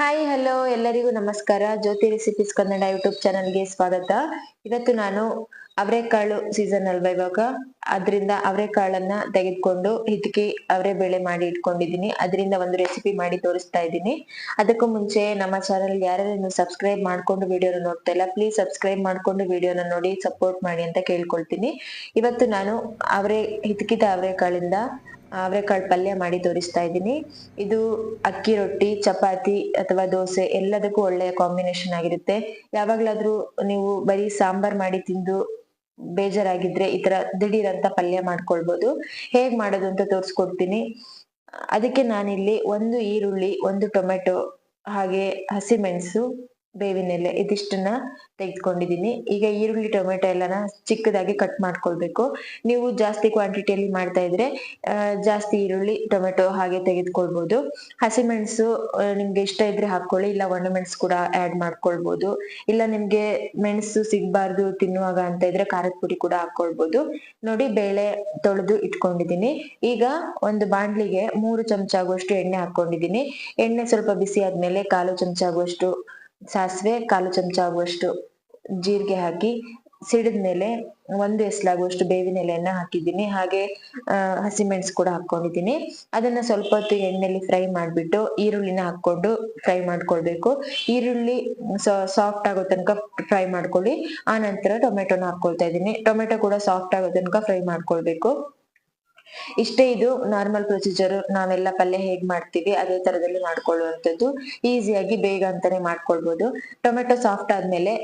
Hi hello ಎಲ್ಲರಿಗೂ ನಮಸ್ಕಾರ. ಜ್ಯೋತಿ recipes Kannada YouTube ಚಾನಲ್ಗೆ ಸ್ವಾಗತ. ಇವತ್ತು ನಾನು ಅವರೆಕಾಳು ಸೀಸನ್ ಅಲ್ವಾ ಇವಾಗ? ಅದರಿಂದ ಅವರೆಕಾಳನ್ನ ತೆಗೆದುಕೊಂಡು ಹಿತಕಿ ಅವರೆ ಬೇಳೆ ಮಾಡಿ ಇಟ್ಕೊಂಡಿದ್ದೀನಿ. ಅದರಿಂದ ಒಂದು ರೆಸಿಪಿ ಮಾಡಿ ತೋರಿಸ್ತಾ ಇದ್ದೀನಿ. ಅದಕ್ಕೂ ಮುಂಚೆ ನಮ್ಮ ಚಾನಲ್ ಯಾರ್ಯಾರು ಸಬ್ಸ್ಕ್ರೈಬ್ ಮಾಡ್ಕೊಂಡು ವಿಡಿಯೋನ ನೋಡ್ತಾ ಇಲ್ಲ ಪ್ಲೀಸ್ ಸಬ್ಸ್ಕ್ರೈಬ್ ಮಾಡ್ಕೊಂಡು ವಿಡಿಯೋನ ನೋಡಿ ಸಪೋರ್ಟ್ ಮಾಡಿ ಅಂತ ಕೇಳ್ಕೊಳ್ತೀನಿ. ಇವತ್ತು ನಾನು ಅವರೆ ಹಿತಕಿದ ಅವರೆಕಾಳಿಂದ ಅವರೆಕಾಳು ಪಲ್ಯ ಮಾಡಿ ತೋರಿಸ್ತಾ ಇದ್ದೀನಿ. ಇದು ಅಕ್ಕಿ ರೊಟ್ಟಿ, ಚಪಾತಿ ಅಥವಾ ದೋಸೆ ಎಲ್ಲದಕ್ಕೂ ಒಳ್ಳೆಯ ಕಾಂಬಿನೇಷನ್ ಆಗಿರುತ್ತೆ. ಯಾವಾಗ್ಲಾದ್ರೂ ನೀವು ಬರೀ ಸಾಂಬಾರ್ ಮಾಡಿ ತಿಂದು ಬೇಜಾರಾಗಿದ್ರೆ ಈ ತರ ದಿಢೀರ್ ಅಂತ ಪಲ್ಯ ಮಾಡ್ಕೊಳ್ಬೋದು. ಹೇಗ್ ಮಾಡೋದು ಅಂತ ತೋರಿಸ್ಕೊಡ್ತೀನಿ. ಅದಕ್ಕೆ ನಾನಿಲ್ಲಿ ಒಂದು ಈರುಳ್ಳಿ, ಒಂದು ಟೊಮೆಟೊ ಹಾಗೆ ಹಸಿಮೆಣಸು ಬೇವಿನ ಎಲೆ ಇದಿಷ್ಟನ್ನ ತೆಗೆದುಕೊಂಡಿದ್ದೀನಿ. ಈಗ ಈರುಳ್ಳಿ, ಟೊಮೆಟೊ ಎಲ್ಲನ ಚಿಕ್ಕದಾಗಿ ಕಟ್ ಮಾಡ್ಕೊಳ್ಬೇಕು. ನೀವು ಜಾಸ್ತಿ ಕ್ವಾಂಟಿಟಿಯಲ್ಲಿ ಮಾಡ್ತಾ ಇದ್ರೆ ಜಾಸ್ತಿ ಈರುಳ್ಳಿ, ಟೊಮೆಟೊ ಹಾಗೆ ತೆಗೆದುಕೊಳ್ಬಹುದು ಹಸಿಮೆಣಸು ನಿಮ್ಗೆ ಇಷ್ಟ ಇದ್ರೆ ಹಾಕೊಳ್ಳಿ ಇಲ್ಲ ಒಣಮೆಣಸು ಕೂಡ ಆಡ್ ಮಾಡ್ಕೊಳ್ಬಹುದು ಇಲ್ಲ ನಿಮ್ಗೆ ಮೆಣಸು ಸಿಗಬಾರ್ದು ತಿನ್ನುವಾಗ ಅಂತ ಇದ್ರೆ ಖಾರದ ಪುಡಿ ಕೂಡ ಹಾಕೊಳ್ಬಹುದು ನೋಡಿ, ಬೇಳೆ ತೊಳೆದು ಇಟ್ಕೊಂಡಿದ್ದೀನಿ. ಈಗ ಒಂದು ಬಾಂಡ್ಲಿಗೆ ಮೂರು ಚಮಚ ಆಗುವಷ್ಟು ಎಣ್ಣೆ ಹಾಕೊಂಡಿದ್ದೀನಿ ಎಣ್ಣೆ ಸ್ವಲ್ಪ ಬಿಸಿ ಆದ್ಮೇಲೆ ಕಾಲು ಚಮಚ ಆಗುವಷ್ಟು ಸಾಸಿವೆ ಕಾಲು ಚಮಚ ಆಗುವಷ್ಟು ಜೀರಿಗೆ ಹಾಕಿ ಸಿಡಿದ್ಮೇಲೆ ಒಂದು ಎಸ್ಲಾಗುವಷ್ಟು ಬೇವಿನ ಎಲೆಯನ್ನ ಹಾಕಿದ್ದೀನಿ. ಹಾಗೆ ಹಸಿಮೆಣಸು ಕೂಡ ಹಾಕೊಂಡಿದ್ದೀನಿ. ಅದನ್ನ ಸ್ವಲ್ಪ ಹೊತ್ತು ಎಣ್ಣೆಲಿ ಫ್ರೈ ಮಾಡಿಬಿಟ್ಟು ಈರುಳ್ಳಿನ ಹಾಕೊಂಡು ಫ್ರೈ ಮಾಡ್ಕೊಳ್ಬೇಕು. ಈರುಳ್ಳಿ ಸಾಫ್ಟ್ ಆಗೋ ತನಕ ಫ್ರೈ ಮಾಡ್ಕೊಳ್ಳಿ. ಆ ನಂತರ ಟೊಮೆಟೊನ ಹಾಕೊಳ್ತಾ ಇದ್ದೀನಿ. ಟೊಮೆಟೊ ಕೂಡ ಸಾಫ್ಟ್ ಆಗೋ ತನಕ ಫ್ರೈ ಮಾಡ್ಕೊಳ್ಬೇಕು. ಇಷ್ಟೇ ಇದು ನಾರ್ಮಲ್ ಪ್ರೊಸೀಜರ್ ನಾವೆಲ್ಲ ಪಲ್ಯ ಹೇಗ್ ಮಾಡ್ತೀವಿ, ಅದೇ ತರದಲ್ಲಿ ಮಾಡ್ಕೊಳ್ಳುವಂಥದ್ದು. ಈಸಿಯಾಗಿ ಬೇಗ ಅಂತಾನೆ ಮಾಡ್ಕೊಳ್ಬಹುದು ಟೊಮೆಟೊ ಸಾಫ್ಟ್ ಆದ್ಮೇಲೆ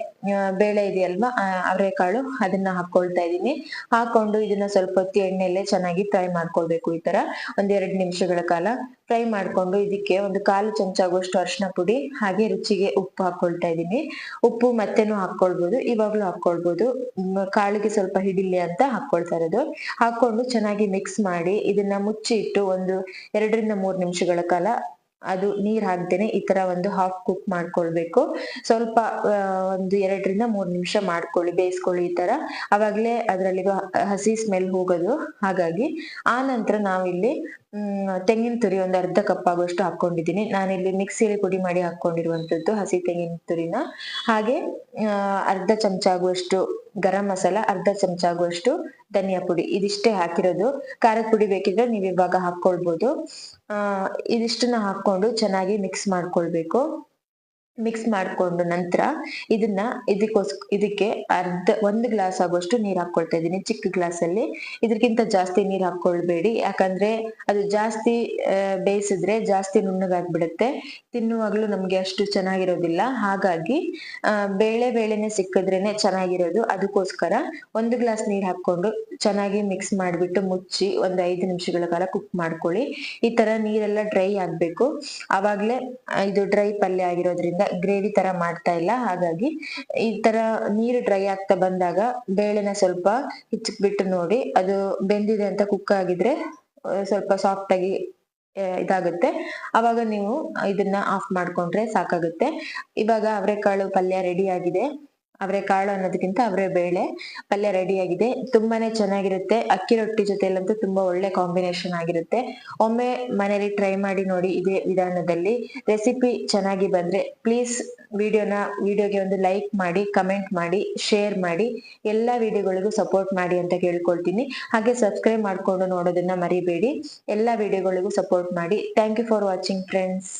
ಬೇಳೆ ಇದೆಯಲ್ವಾ ಅವರೆಕಾಳು ಅದನ್ನ ಹಾಕೊಳ್ತಾ ಇದೀನಿ ಹಾಕೊಂಡು ಇದನ್ನ ಸ್ವಲ್ಪ ಹೊತ್ತು ಎಣ್ಣೆಲೆ ಚೆನ್ನಾಗಿ ಫ್ರೈ ಮಾಡ್ಕೊಳ್ಬೇಕು ಈ ತರ. ಒಂದ್ ಎರಡ್ ನಿಮಿಷಗಳ ಕಾಲ ಫ್ರೈ ಮಾಡ್ಕೊಂಡು ಇದಕ್ಕೆ ಒಂದು ಕಾಲು ಚಮಚ ಆಗುವಷ್ಟು ಅರಿಶಿನ ಪುಡಿ, ಹಾಗೆ ರುಚಿಗೆ ಉಪ್ಪು ಹಾಕೊಳ್ತಾ ಇದೀನಿ ಉಪ್ಪು ಮತ್ತೆನು ಹಾಕೊಳ್ಬಹುದು ಇವಾಗ್ಲೂ ಹಾಕೊಳ್ಬಹುದು ಕಾಳಿಗೆ ಸ್ವಲ್ಪ ಹಿಡಿಲಿ ಅಂತ ಹಾಕೊಳ್ತಾ ಇರೋದು. ಹಾಕೊಂಡು ಚೆನ್ನಾಗಿ ಮಿಕ್ಸ್ ಮಾಡಿ ಇದನ್ನ ಮುಚ್ಚಿ ಇಟ್ಟು ಒಂದು ಎರಡರಿಂದ ಮೂರು ನಿಮಿಷಗಳ ಕಾಲ ಅದು ನೀರ್ ಹಾಕ್ದೇನೆ ಈ ತರ ಒಂದು ಹಾಫ್ ಕುಕ್ ಮಾಡ್ಕೊಳ್ಬೇಕು. ಸ್ವಲ್ಪ ಒಂದು ಎರಡರಿಂದ ಮೂರ್ ನಿಮಿಷ ಮಾಡ್ಕೊಳ್ಳಿ, ಬೇಯಿಸ್ಕೊಳ್ಳಿ ಈ ತರ. ಅವಾಗ್ಲೇ ಅದರಲ್ಲಿ ಹಸಿ ಸ್ಮೆಲ್ ಹೋಗೋದು. ಹಾಗಾಗಿ ಆ ನಂತರ ನಾವಿಲ್ಲಿ ತೆಂಗಿನ ತುರಿ ಒಂದು ಅರ್ಧ ಕಪ್ ಆಗುವಷ್ಟು ಹಾಕೊಂಡಿದ್ದೀನಿ ನಾನಿಲ್ಲಿ ಮಿಕ್ಸಿಯಲ್ಲಿ ಪುಡಿ ಮಾಡಿ ಹಾಕೊಂಡಿರುವಂತದ್ದು ಹಸಿ ತೆಂಗಿನ ತುರಿನ. ಹಾಗೆ ಅರ್ಧ ಚಮಚ ಆಗುವಷ್ಟು ಗರಂ ಮಸಾಲ, ಅರ್ಧ ಚಮಚ ಆಗುವಷ್ಟು ಧನಿಯಾ ಪುಡಿ. ಇದಿಷ್ಟೇ ಹಾಕಿರೋದು. ಖಾರದ ಪುಡಿ ಬೇಕಿದ್ರೆ ನೀವು ಇವಾಗ ಹಾಕೊಳ್ಬೋದು ಆ, ಇದಿಷ್ಟನ್ನ ಹಾಕೊಂಡು ಚೆನ್ನಾಗಿ ಮಿಕ್ಸ್ ಮಾಡ್ಕೊಳ್ಬೇಕು. ಮಿಕ್ಸ್ ಮಾಡ್ಕೊಂಡು ನಂತರ ಇದನ್ನ ಇದಕ್ಕೋಸ್, ಇದಕ್ಕೆ ಅರ್ಧ, ಒಂದು ಗ್ಲಾಸ್ ಆಗುವಷ್ಟು ನೀರ್ ಹಾಕೊಳ್ತಾ ಇದ್ದೀನಿ. ಚಿಕ್ಕ ಗ್ಲಾಸ್ ಅಲ್ಲಿ. ಇದಕ್ಕಿಂತ ಜಾಸ್ತಿ ನೀರ್ ಹಾಕೊಳ್ಬೇಡಿ ಯಾಕಂದ್ರೆ ಅದು ಜಾಸ್ತಿ ಬೇಯಿಸಿದ್ರೆ ಜಾಸ್ತಿ ನುಣ್ಣಗಾಗ್ಬಿಡುತ್ತೆ. ತಿನ್ನುವಾಗ್ಲೂ ನಮ್ಗೆ ಅಷ್ಟು ಚೆನ್ನಾಗಿರೋದಿಲ್ಲ. ಹಾಗಾಗಿ ಬೇಳೆ ಬೇಳೆನೆ ಸಿಕ್ಕಿದ್ರೇನೆ ಚೆನ್ನಾಗಿರೋದು. ಅದಕ್ಕೋಸ್ಕರ ಒಂದು ಗ್ಲಾಸ್ ನೀರ್ ಹಾಕೊಂಡು ಚೆನ್ನಾಗಿ ಮಿಕ್ಸ್ ಮಾಡ್ಬಿಟ್ಟು ಮುಚ್ಚಿ ಒಂದು ಐದು ನಿಮಿಷಗಳ ಕಾಲ ಕುಕ್ ಮಾಡ್ಕೊಳ್ಳಿ. ಈ ತರ ನೀರೆಲ್ಲ ಡ್ರೈ ಆಗ್ಬೇಕು. ಅವಾಗ್ಲೇ ಇದು ಡ್ರೈ ಪಲ್ಯ ಆಗಿರೋದ್ರಿಂದ ಗ್ರೇವಿ ತರ ಮಾಡ್ತಾ ಇಲ್ಲ. ಹಾಗಾಗಿ ಈ ತರ ನೀರು ಡ್ರೈ ಆಗ್ತಾ ಬಂದಾಗ ಬೇಳೆನ ಸ್ವಲ್ಪ ಬಿಟ್ಟು ನೋಡಿ, ಅದು ಬೆಂದಿದೆ ಅಂತ ಕುಕ್ ಆಗಿದ್ರೆ ಸ್ವಲ್ಪ ಸಾಫ್ಟ್ ಆಗಿ ಇದಾಗುತ್ತೆ. ಅವಾಗ ನೀವು ಇದನ್ನ ಆಫ್ ಮಾಡ್ಕೊಂಡ್ರೆ ಸಾಕಾಗುತ್ತೆ. ಇವಾಗ ಅವರೆಕಾಳು ಪಲ್ಯ ರೆಡಿ ಆಗಿದೆ. ಅವರೆಕಾಳು ಅನ್ನೋದಕ್ಕಿಂತ ಅವರೇ ಬೇಳೆ, ಪಲ್ಯ ರೆಡಿ ಆಗಿದೆ. ತುಂಬಾನೇ ಚೆನ್ನಾಗಿರುತ್ತೆ. ಅಕ್ಕಿ ರೊಟ್ಟಿ ಜೊತೆಲಂತೂ ತುಂಬಾ ಒಳ್ಳೆ ಕಾಂಬಿನೇಷನ್ ಆಗಿರುತ್ತೆ. ಒಮ್ಮೆ ಮನೇಲಿ ಟ್ರೈ ಮಾಡಿ ನೋಡಿ ಇದೇ ವಿಧಾನದಲ್ಲಿ. ರೆಸಿಪಿ ಚೆನ್ನಾಗಿ ಬಂದ್ರೆ ಪ್ಲೀಸ್ ವಿಡಿಯೋನ ವಿಡಿಯೋಗೆ ಒಂದು ಲೈಕ್ ಮಾಡಿ ಕಮೆಂಟ್ ಮಾಡಿ ಶೇರ್ ಮಾಡಿ. ಎಲ್ಲ ವಿಡಿಯೋಗಳಿಗೂ ಸಪೋರ್ಟ್ ಮಾಡಿ ಅಂತ ಕೇಳ್ಕೊಳ್ತೀನಿ. ಹಾಗೆ ಸಬ್ಸ್ಕ್ರೈಬ್ ಮಾಡ್ಕೊಂಡು ನೋಡೋದನ್ನ ಮರಿಬೇಡಿ. ಎಲ್ಲ ವಿಡಿಯೋಗಳಿಗೂ ಸಪೋರ್ಟ್ ಮಾಡಿ. Thank you for watching friends